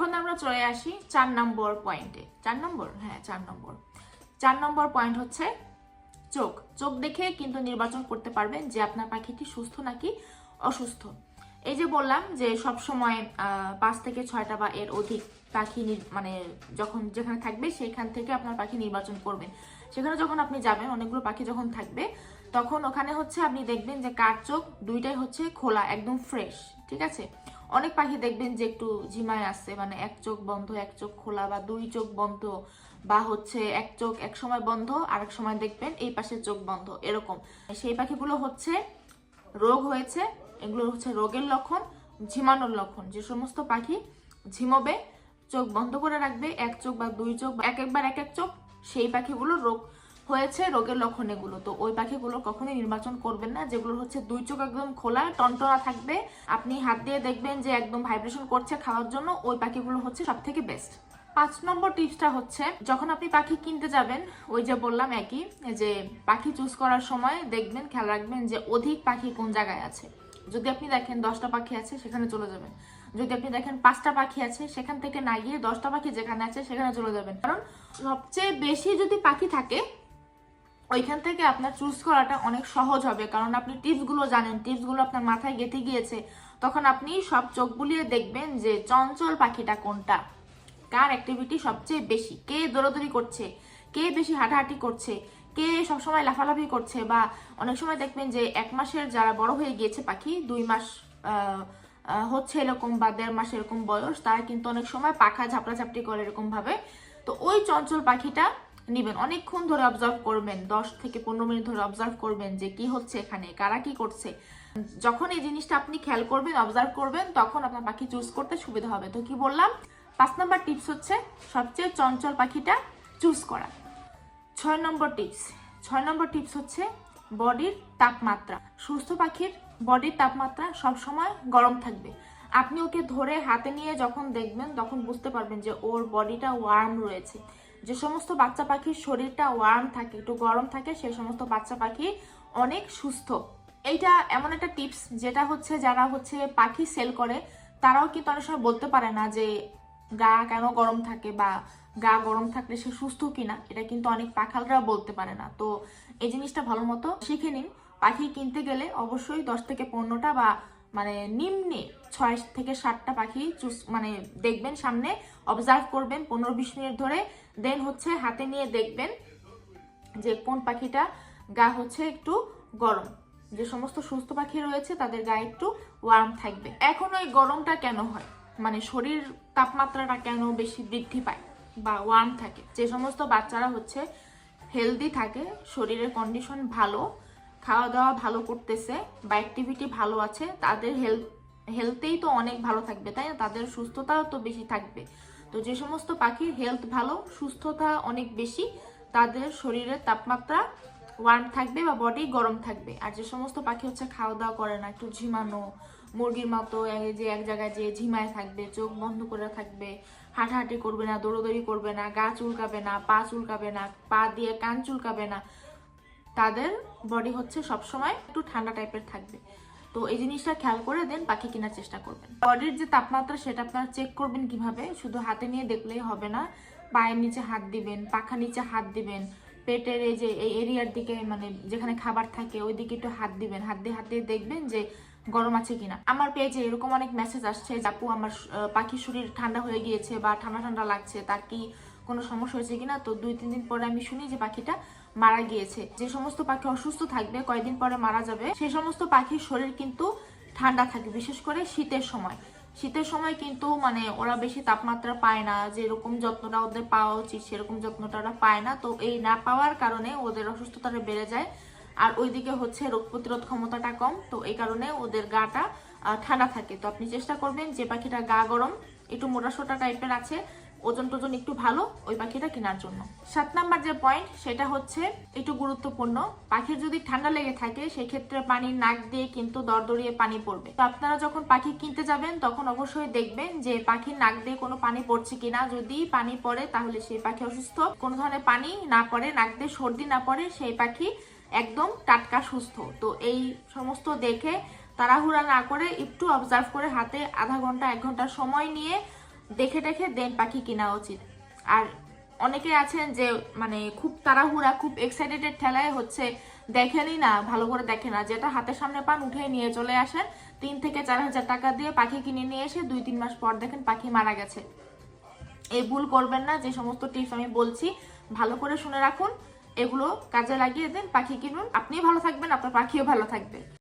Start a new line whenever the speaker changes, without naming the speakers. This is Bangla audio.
এখন আমরা চলে আসি চার নম্বর পয়েন্টে চার নম্বর? হ্যাঁ চার নম্বর। চার নম্বর পয়েন্ট হচ্ছে চোখ। চোখ দেখে কিন্তু নির্বাচন করতে পারবেন যে আপনার পাখিটি সুস্থ নাকি অসুস্থ। এই যে বললাম যে সব সময় পাঁচ থেকে ছয়টা বা এর অধিক পাখি মানে যখন যেখানে থাকবে সেইখান থেকে আপনার পাখি নির্বাচন করবেন। সেখানে যখন আপনি যাবেন, অনেকগুলো পাখি যখন থাকবে, তখন ওখানে হচ্ছে আপনি দেখবেন যে কার চোখ দুইটাই হচ্ছে খোলা, একদম ফ্রেশ ঠিক আছে? অনেক পাখি দেখবেন যে একটু ঝিমায় আসছে মানে এক চোখ বন্ধ, এক চোখ খোলা বা দুই চোখ বন্ধ বা হচ্ছে এক চোখ এক সময় বন্ধ আর এক সময় দেখবেন এই পাশে চোখ বন্ধ, এরকম। সেই পাখিগুলো হচ্ছে রোগ হয়েছে, এগুলো হচ্ছে রোগের লক্ষণ, ঝিমানোর লক্ষণ। যে সমস্ত পাখি ঝিমবে, চোখ বন্ধ করে রাখবে, এক চোখ বা দুই চোখ এক একবার এক এক চোখ, সেই পাখিগুলো রোগ হয়েছে রোগের লক্ষণ এগুলো। তো ওই পাখিগুলো কখনোই নির্বাচন করবেন না যেগুলো হচ্ছে দুই চোখ একদম খোলা, টনটনা থাকবে। আপনি হাত দিয়ে দেখবেন যে একদম ভাইব্রেশন করছে খাওয়ার জন্য, ওই পাখিগুলো হচ্ছে সব থেকে বেস্ট পাঁচ নম্বর টিপসটা হচ্ছে, যখন আপনি পাখি কিনতে যাবেন, ওই যে বললাম একই, যে পাখি চুজ করার সময় দেখবেন, খেয়াল রাখবেন যে অধিক পাখি কোন জায়গায় আছে। যদি আপনি দেখেন দশটা পাখি আছে, সেখানে চলে যাবেন। যদি আপনি দেখেন পাঁচটা পাখি আছে, সেখান থেকে না গিয়ে দশটা পাখি যেখানে আছে, সেখানে চলে যাবেন। কারণ সবচেয়ে বেশি যদি পাখি থাকে ওইখান থেকে আপনার চুজ করাটা অনেক সহজ হবে। কারণ আপনি টিপসগুলো জানেন টিপসগুলো আপনার মাথায় গেঁথে গিয়েছে। তখন আপনি সব চোখ বুলিয়ে দেখবেন যে চঞ্চল পাখিটা কোনটা? কার অ্যাক্টিভিটি সবচেয়ে বেশি? কে দৌড়াদৌড়ি করছে? কে বেশি হাঁটাহাঁটি করছে? কে সবসময় লাফালাফি করছে? বা অনেক সময় দেখবেন যে এক মাসের যারা বড় হয়ে গিয়েছে পাখি, দুই মাস হচ্ছে এরকম বা দেড় মাস এরকম বয়স, তারা কিন্তু অনেক সময় পাখা ঝাপড়াঝাপটি করে এরকম ভাবে তো ওই চঞ্চল পাখিটা নিবেন। অনেকক্ষণ ধরে অবজার্ভ করবেন, দশ থেকে পনেরো মিনিট ধরে অবজার্ভ করবেন যে কি হচ্ছে এখানে, কারা কি করছে। যখন এই জিনিসটা আপনি খেয়াল করবেন অবজার্ভ করবেন, তখন আপনার পাখি চুজ করতে সুবিধা হবে। তো কি বললাম? পাঁচ নম্বর টিপস হচ্ছে সবচেয়ে চঞ্চল পাখিটা চুজ করা। ছয় নম্বর টিপস ছয় নম্বর টিপস হচ্ছে বডির তাপমাত্রা। সুস্থ পাখির বডির তাপমাত্রা সব সময় গরম থাকবে। আপনি ওকে ধরে হাতে নিয়ে যখন দেখবেন, তখন বুঝতে পারবেন যে ওর বডিটা ওয়ার্ম রয়েছে। যে সমস্ত বাচ্চা পাখির শরীরটা ওয়ার্ম থাকে, একটু গরম থাকে, সেই সমস্ত বাচ্চা পাখি অনেক সুস্থ। এইটা এমন একটা টিপস যেটা হচ্ছে যারা হচ্ছে পাখি সেল করে, তারাও কিন্তু অনেক সময় বলতে পারে না যে গা কেন গরম থাকে বা গা গরম থাকলে সে সুস্থ কিনা। এটা কিন্তু অনেক পাখালরা বলতে পারে না। তো এই জিনিসটা ভালো মতো শিখে নিন। পাখি কিনতে গেলে অবশ্যই দশ থেকে পনেরোটা বা মানে নিম্নে ছয় থেকে সাতটা পাখি চুজ মানে দেখবেন সামনে অবজার্ভ করবেন পনেরো বিশ মিনিট ধরে দেন হচ্ছে হাতে নিয়ে দেখবেন যে কোন পাখিটা গা হচ্ছে একটু গরম। যে সমস্ত সুস্থ পাখি রয়েছে, তাদের গায়ে একটু ওয়ার্ম থাকবে। এখন ওই গরমটা কেন হয়? মানে শরীর তাপমাত্রাটা কেন বেশি বৃদ্ধি পায় বা ওয়ার্ম থাকে? যে সমস্ত বাচ্চারা হচ্ছে হেলদি থাকে, শরীরের কন্ডিশন ভালো খাওয়া দাওয়া ভালো করতেছে, বা অ্যাক্টিভিটি ভালো আছে, তাদের হেলথ হেলথেই তো অনেক ভালো থাকবে, তাই না? তাদের সুস্থতাও তো বেশি থাকবে। তো যে সমস্ত পাখির হেলথ ভালো, সুস্থতা অনেক বেশি, তাদের শরীরের তাপমাত্রা ওয়ার্ম থাকবে বা বডি গরম থাকবে। আর যে সমস্ত পাখি হচ্ছে খাওয়া দাওয়া করে না, একটু ঝিমানো, মুরগির মতো যে এক জায়গায় যে ঝিমায় থাকবে, চোখ বন্ধ করে থাকবে, হাঁটাহাঁটি করবে না, দৌড়োদৌড়ি করবে না, গা চুলকাবে না, পা চুলকাবে না, পা দিয়ে কান চুলকাবে না তাদের বডি হচ্ছে সবসময় একটু ঠান্ডা টাইপের থাকবে। তো এই জিনিসটা খেয়াল করে দেন পাখি কেনার চেষ্টা করবেন। বডির যে তাপমাত্রা সেটা আপনারা চেক করবেন কীভাবে? শুধু হাতে নিয়ে দেখলেই হবে না। পায়ের নিচে হাত দিবেন পাখা নিচে হাত দিবেন পেটের এই যে এই এরিয়ার দিকে মানে যেখানে খাবার থাকে ওই দিকে একটু হাত দিবেন। হাত দিয়ে হাত দিয়ে দেখবেন যে গরম আছে কিনা। আমার পেজে এরকম অনেক মেসেজ আসছে যে, আপু আমার পাখির শরীর ঠান্ডা হয়ে গিয়েছে বা ঠান্ডা ঠান্ডা লাগছে তার কি কোনো সমস্যা হয়েছে কিনা, তো দুই, তিন দিন পরে আমি শুনি যে পাখিটা মারা গিয়েছে। যে সমস্ত পাখি অসুস্থ থাকবে, কয়েকদিন পরে মারা যাবে, সে সমস্ত পাখির শরীর কিন্তু ঠান্ডা থাকে, বিশেষ করে শীতের সময়। শীতের সময় কিন্তু মানে ওরা বেশি তাপমাত্রা পায় না, যেরকম যত্নটা ওদের পাওয়া উচিত, সেরকম যত্নটা ওরা পায় না। তো এই না পাওয়ার কারণে ওদের অসুস্থতাটা বেড়ে যায়। আর ওইদিকে হচ্ছে রোগ প্রতিরোধ ক্ষমতাটা কম, তো এই কারণে ওদের গাটা ঠান্ডা থাকে। তো আপনি চেষ্টা করবেন যে পাখিটা গা গরম, একটু মোটা সোটা টাইপের আছে ওজন টোজন একটু ভালো ওই পাখিটা কেনার জন্য। সাত নাম্বার যে পয়েন্ট সেটা হচ্ছে একটু গুরুত্বপূর্ণ। পাখির যদি ঠান্ডা লেগে থাকে সেই ক্ষেত্রে পানির নাক দিয়ে কিন্তু দরদরিয়ে পানি পড়বে। তো আপনারা যখন পাখি কিনতে যাবেন, তখন অবশ্যই দেখবেন যে পাখির নাক দিয়ে কোনো পানি পড়ছে কিনা। যদি পানি পড়ে, তাহলে সেই পাখি অসুস্থ। কোনো ধরনের পানি না পড়ে, নাক দিয়ে সর্দি না পড়ে, সেই পাখি একদম টাটকা সুস্থ। তো এই সমস্ত দেখে তাড়াহুড়া না করে একটু অবজার্ভ করে হাতে আধা ঘণ্টা, এক ঘণ্টা সময় নিয়ে দেখে দেখে দেন পাখি কেনা উচিত। আর অনেকে আছেন যে মানে খুব তাড়াহুড়া, খুব এক্সাইটেড ঠেলায় হচ্ছে দেখেনই না, ভালো করে দেখে না। যেটা হাতের সামনে পান উঠে নিয়ে চলে আসেন। তিন থেকে চার হাজার টাকা দিয়ে পাখি কিনে নিয়ে এসে দুই তিন মাস পর দেখেন পাখি মারা গেছে। এই ভুল করবেন না, যে সমস্ত টিপস আমি বলছি, ভালো করে শুনে রাখুন। এগুলো কাজে লাগিয়ে দেন, পাখি কিনুন। আপনিও ভালো থাকবেন, আপনার পাখিও ভালো থাকবে।